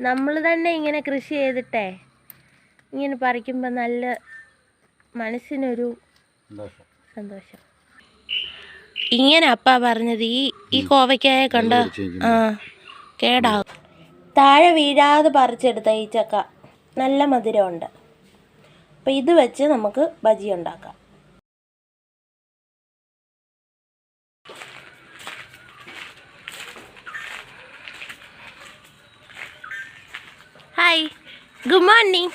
നമ്മൾ തന്നെ ഇങ്ങനെ കൃഷി ചെയ്തിട്ടേ ഇങ്ങനെ പറിക്കുമ്പോൾ നല്ല മനസ്സിനൊരു സന്തോഷം. ഇങ്ങനെ അപ്പ പറഞ്ഞത് ഈ ഈ കോവയ്ക്കായ കണ്ട? ആ കേടാവും. താഴെ വീഴാതെ പറിച്ചെടുത്ത ഈ ചക്ക നല്ല മധുരമുണ്ട്. അപ്പം ഇത് വെച്ച് നമുക്ക് ബജി ഉണ്ടാക്കാം. ഹായ് ഗുഡ് മോർണിംഗ്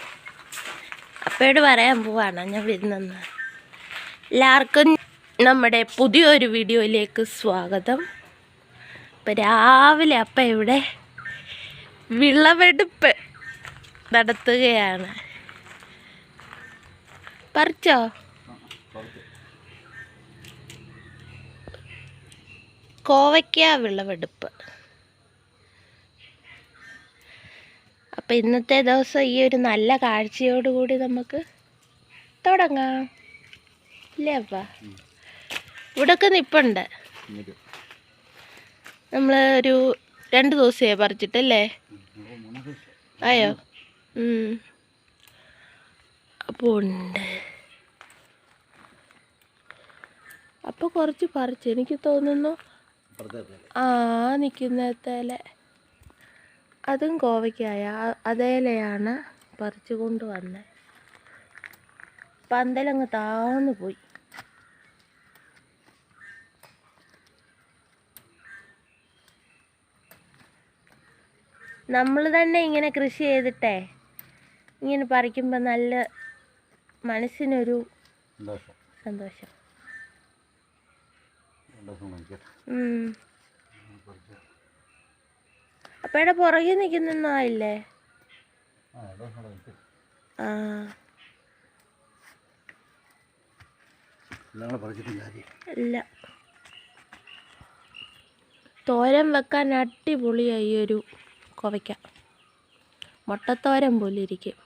അപ്പയോട് പറയാൻ പോവാണ്. ഞാൻ വരുന്നെന്ന്. എല്ലാവർക്കും നമ്മുടെ പുതിയൊരു വീഡിയോയിലേക്ക് സ്വാഗതം. ഇപ്പം രാവിലെ അപ്പം ഇവിടെ വിളവെടുപ്പ് നടത്തുകയാണ്. പറിച്ചോ? കോവയ്ക്ക വിളവെടുപ്പ്. അപ്പം ഇന്നത്തെ ദിവസം ഈ ഒരു നല്ല കാഴ്ചയോടുകൂടി നമുക്ക് തുടങ്ങാം. ഇല്ലേ അപ്പ? ഇവിടൊക്കെ നിപ്പുണ്ട്. നമ്മൾ ഒരു രണ്ട് ദിവസമേ പറിച്ചിട്ടല്ലേ? അയ്യോ ആയോ അപ്പോൾ ഉണ്ട്. അപ്പോൾ കുറച്ച് പറിച്ചു എനിക്ക് തോന്നുന്നു ആ നിൽക്കുന്നതേലെ അതും കോവയ്ക്കായ അതേലയാണ് പറിച്ചു കൊണ്ട് വന്നത് പന്തലങ്ങ് താന്നു പോയി. നമ്മൾ തന്നെ ഇങ്ങനെ കൃഷി ചെയ്തിട്ടേ ഇങ്ങനെ പറിക്കുമ്പോൾ നല്ല മനസ്സിനൊരു സന്തോഷം. സന്തോഷം സന്തോഷം വാങ്ങിക്കട്ടെ ഉം. അപ്പയുടെ പുറകെ നിൽക്കുന്നൊന്നും ആയില്ലേ ആ ഇവിടെ അവിടെ നിൽക്ക്. ആ എല്ലാം പുറകെ നിൽക്കുന്നില്ലേ കാര്യം ഇല്ല. തോരൻ വെക്കാൻ അടിപൊളിയായി ഒരു കുവയ്ക്ക. മുട്ടത്തോരൻ പോലെ ഇരിക്കും.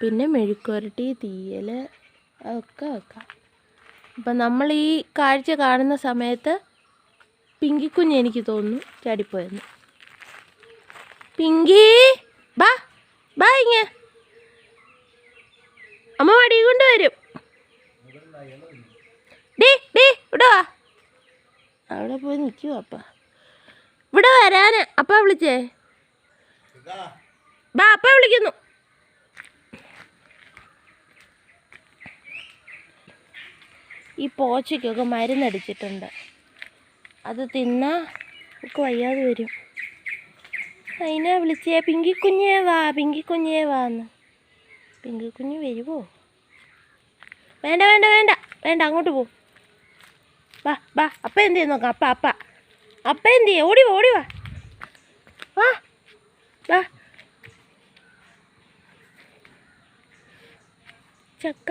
പിന്നെ മെഴുക്കുരട്ടി തീയൽ അതൊക്കെ വെക്കാം. അപ്പം നമ്മൾ ഈ കാഴ്ച കാണുന്ന സമയത്ത് പിങ്കിക്കുഞ്ഞ് എനിക്ക് തോന്നുന്നു ചാടിപ്പോയെന്ന്. പിങ്കി ബാ ബാ ഇങ്ങ. അമ്മ വടി കൊണ്ടുവരും. ഡേ ഇവിടെ വാ. അവിടെ പോയി നിൽക്കുവോ അപ്പ ഇവിടെ വരാന്. അപ്പ വിളിച്ചേ. ബാ അപ്പ വിളിക്കുന്നു. ഈ പോച്ചയ്ക്കൊക്കെ മരുന്നടിച്ചിട്ടുണ്ട്. അത് തിന്നാ ഒക്കെ വയ്യാതെ വരും. അതിനെ വിളിച്ചേ പിങ്കി കുഞ്ഞേ വാ പിങ്കി കുഞ്ഞേ വാന്ന്. പിങ്കി കുഞ്ഞ് വരുമോ വേണ്ട വേണ്ട വേണ്ട വേണ്ട അങ്ങോട്ട് പോ. വാ വാ അപ്പ എന്ത് ചെയ്യാൻ നോക്കാം അപ്പ അപ്പ. അപ്പ എന്ത് ചെയ്യ? ഓടി ഓടി വാ. വാ വാ. ചക്ക.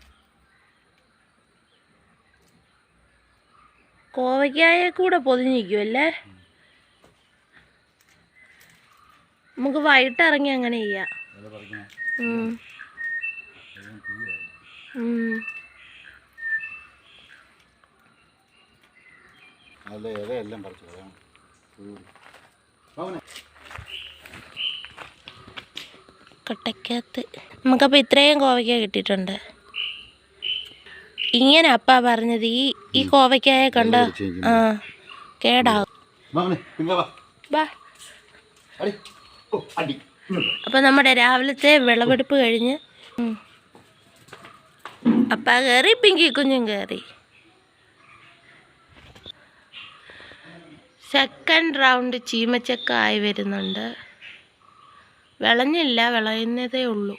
കോവയ്ക്കായ കൂടെ പൊതിഞ്ഞിരിക്കുമല്ലേ നമുക്ക് വൈകിട്ട് ഇറങ്ങി അങ്ങനെ ചെയ്യാം. കട്ടക്കകത്ത്. നമുക്കപ്പോൾ ഇത്രയും കോവയ്ക്ക കിട്ടിയിട്ടുണ്ട്. ഇങ്ങനെ അപ്പാ പറഞ്ഞത് ഈ ഈ കോവയ്ക്കായ കണ്ട ആ കേടാവും. അപ്പൊ. നമ്മുടെ രാവിലത്തെ വിളവെടുപ്പ് കഴിഞ്ഞ് അപ്പ കയറി പിങ്കി കുഞ്ഞും കയറി സെക്കൻഡ് റൗണ്ട് ചീമച്ചക്ക ആയി വരുന്നുണ്ട്. വിളഞ്ഞില്ല വിളയുന്നതേ ഉള്ളൂ.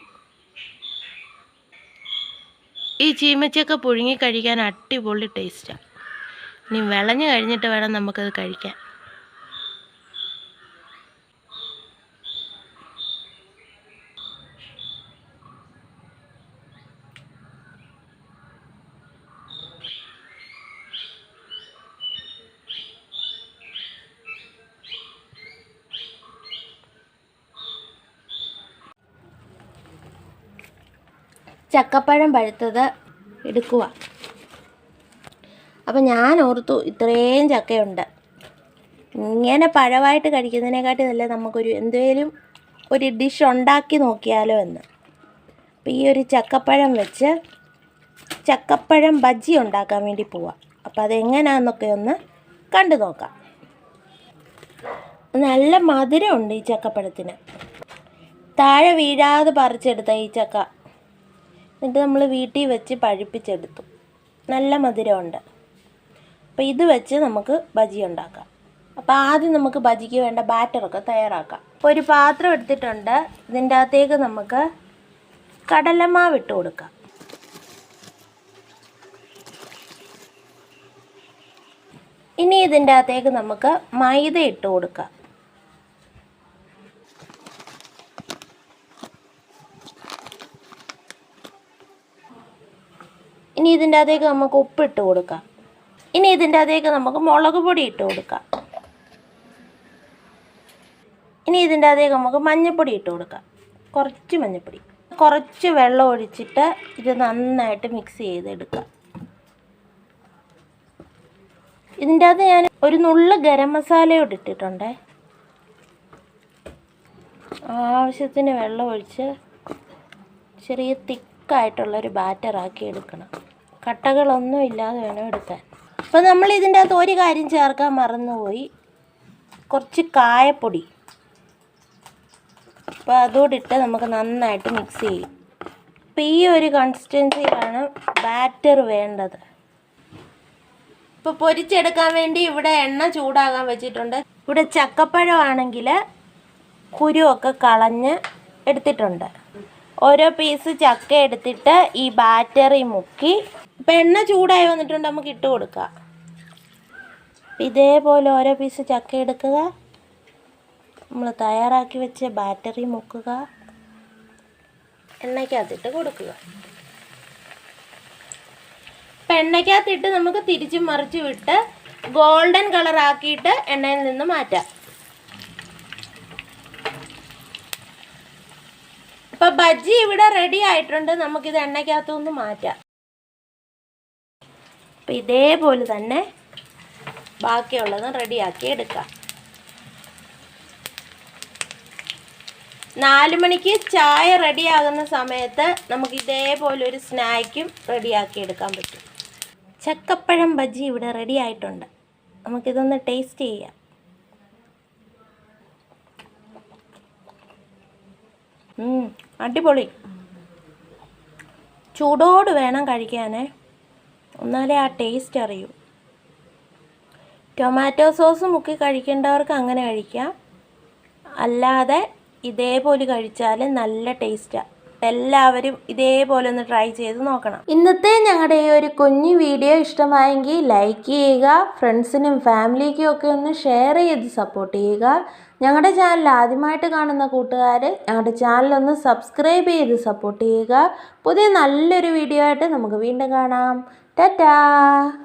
ഈ ചീമച്ചക്ക പുഴുങ്ങി കഴിക്കാൻ അടിപൊളി ടേസ്റ്റാണ് ഇനി വിളഞ്ഞു കഴിഞ്ഞിട്ട് വേണം നമുക്കത് കഴിക്കാൻ. ചക്കപ്പഴം പഴുത്തത് എടുക്കുക അപ്പം ഞാൻ ഓർത്തു ഇത്രയും ചക്കയുണ്ട്. ഇങ്ങനെ പഴമായിട്ട് കഴിക്കുന്നതിനെക്കാട്ടി നല്ല നമുക്കൊരു എന്തേലും ഒരു ഡിഷ് ഉണ്ടാക്കി നോക്കിയാലോ എന്ന്. അപ്പം ഈ ഒരു ചക്കപ്പഴം വെച്ച് ചക്കപ്പഴം ബജ്ജി ഉണ്ടാക്കാൻ വേണ്ടി പോവാം. അപ്പം അതെങ്ങനെയാണെന്നൊക്കെ ഒന്ന് കണ്ടു നോക്കാം. നല്ല മധുരമുണ്ട് ഈ ചക്കപ്പഴത്തിന്. താഴെ വീഴാതെ പറിച്ചെടുത്ത ഈ ചക്ക എന്നിട്ട് നമ്മൾ വീട്ടിൽ വെച്ച് പഴുപ്പിച്ചെടുത്തു. നല്ല മധുരമുണ്ട്. അപ്പോൾ ഇത് വെച്ച് നമുക്ക് ബജി ഉണ്ടാക്കാം. അപ്പോൾ ആദ്യം നമുക്ക് ബജിക്ക് വേണ്ട ബാറ്ററൊക്കെ തയ്യാറാക്കാം. അപ്പോൾ ഒരു പാത്രം എടുത്തിട്ടുണ്ട്. ഇതിന്റെ അകത്തേക്ക് നമുക്ക് കടലമാവ് ഇട്ട് കൊടുക്കാം. ഇനി ഇതിന്റെ അകത്തേക്ക് നമുക്ക് മൈദ ഇട്ട് കൊടുക്കാം. ഇതിന്റെ അതേക്ക് നമുക്ക് ഉപ്പിട്ട് കൊടുക്കാം. ഇനി ഇതിന്റെ അതേക്ക് നമുക്ക് മുളക് പൊടി ഇട്ട് കൊടുക്കാം. ഇനി ഇതിന്റെ അതേക്ക് നമുക്ക് മഞ്ഞൾപ്പൊടി ഇട്ട് കൊടുക്കാം. കുറച്ച് മഞ്ഞൾപ്പൊടി കുറച്ച് വെള്ളം ഒഴിച്ചിട്ട് ഇത് നന്നായിട്ട് മിക്സ് ചെയ്തെടുക്കാം. ഇതിന്റെ അകത്ത് ഞാൻ ഒരു നുള്ള ഗരം മസാലയോട് ഇട്ടിട്ടുണ്ടേ. ആവശ്യത്തിന് വെള്ളം ഒഴിച്ച് ചെറിയ തിക്കായിട്ടുള്ളൊരു ബാറ്ററാക്കി എടുക്കണം. കട്ടകളൊന്നും ഇല്ലാതെ വേണം എടുക്കാൻ. അപ്പോൾ നമ്മൾ ഇതിന്റെ അകത്ത് ഒരു കാര്യം ചേർക്കാൻ മറന്നുപോയി. കുറച്ച് കായപ്പൊടി. അപ്പോൾ അതോടിട്ട് നമുക്ക് നന്നായിട്ട് മിക്സ് ചെയ്യും. അപ്പോൾ ഈ ഒരു കൺസിസ്റ്റൻസിയിലാണ് ബാറ്റർ വേണ്ടത്. ഇപ്പോൾ പൊരിച്ചെടുക്കാൻ വേണ്ടി ഇവിടെ എണ്ണ ചൂടാകാൻ വെച്ചിട്ടുണ്ട്. ഇവിടെ ചക്കപ്പഴമാണെങ്കിൽ കുരുവൊക്കെ കളഞ്ഞ് എടുത്തിട്ടുണ്ട്. ഓരോ പീസ് ചക്ക എടുത്തിട്ട് ഈ ബാറ്ററി മുക്കി ഇപ്പം എണ്ണ ചൂടായി വന്നിട്ടുണ്ട് നമുക്ക് ഇട്ട് കൊടുക്കുക ഇതേപോലെ ഓരോ പീസ് ചക്ക എടുക്കുക. നമ്മൾ തയ്യാറാക്കി വെച്ച ബാറ്ററി മുക്കുക. എണ്ണയ്ക്കകത്തിട്ട് കൊടുക്കുക. അപ്പം എണ്ണയ്ക്കകത്തിട്ട് നമുക്ക് തിരിച്ച് മറിച്ച് വിട്ട് ഗോൾഡൻ കളർ ആക്കിയിട്ട് എണ്ണയിൽ നിന്ന് മാറ്റാം. അപ്പം ബജ്ജി ഇവിടെ റെഡി ആയിട്ടുണ്ട്. നമുക്കിത് എണ്ണയ്ക്കകത്തുനിന്ന് മാറ്റാം. അപ്പം ഇതേപോലെ തന്നെ ബാക്കിയുള്ളത് റെഡിയാക്കി എടുക്കാം. നാല് മണിക്ക് ചായ റെഡിയാകുന്ന സമയത്ത് നമുക്ക് ഇതേപോലെ ഒരു സ്നാക്കും റെഡിയാക്കി എടുക്കാൻ പറ്റും. ചക്കപ്പഴം ബജി ഇവിടെ റെഡി ആയിട്ടുണ്ട്. നമുക്കിതൊന്ന് ടേസ്റ്റ് ചെയ്യാം. അടിപൊളി. ചൂടോട് വേണം കഴിക്കാനേ. എന്നാലേ ആ ടേസ്റ്റ് അറിയൂ. ടൊമാറ്റോ സോസ് മുക്കി കഴിക്കേണ്ടവർക്ക് അങ്ങനെ കഴിക്കാം. അല്ലാതെ ഇതേപോലെ കഴിച്ചാൽ നല്ല ടേസ്റ്റാണ് എല്ലാവരും ഇതേപോലെ ഒന്ന് ട്രൈ ചെയ്ത് നോക്കണം. ഇന്നത്തെ ഞങ്ങളുടെ ഈ ഒരു കുഞ്ഞു വീഡിയോ ഇഷ്ടമായെങ്കിൽ ലൈക്ക് ചെയ്യുക ഫ്രണ്ട്സിനും ഫാമിലിക്കും ഒക്കെ ഒന്ന് ഷെയർ ചെയ്ത് സപ്പോർട്ട് ചെയ്യുക. ഞങ്ങളുടെ ചാനൽ ആദ്യമായിട്ട് കാണുന്ന കൂട്ടുകാർ ഞങ്ങളുടെ ചാനൽ ഒന്ന് സബ്സ്ക്രൈബ് ചെയ്ത് സപ്പോർട്ട് ചെയ്യുക. പുതിയ നല്ലൊരു വീഡിയോ ആയിട്ട് നമുക്ക് വീണ്ടും കാണാം. tada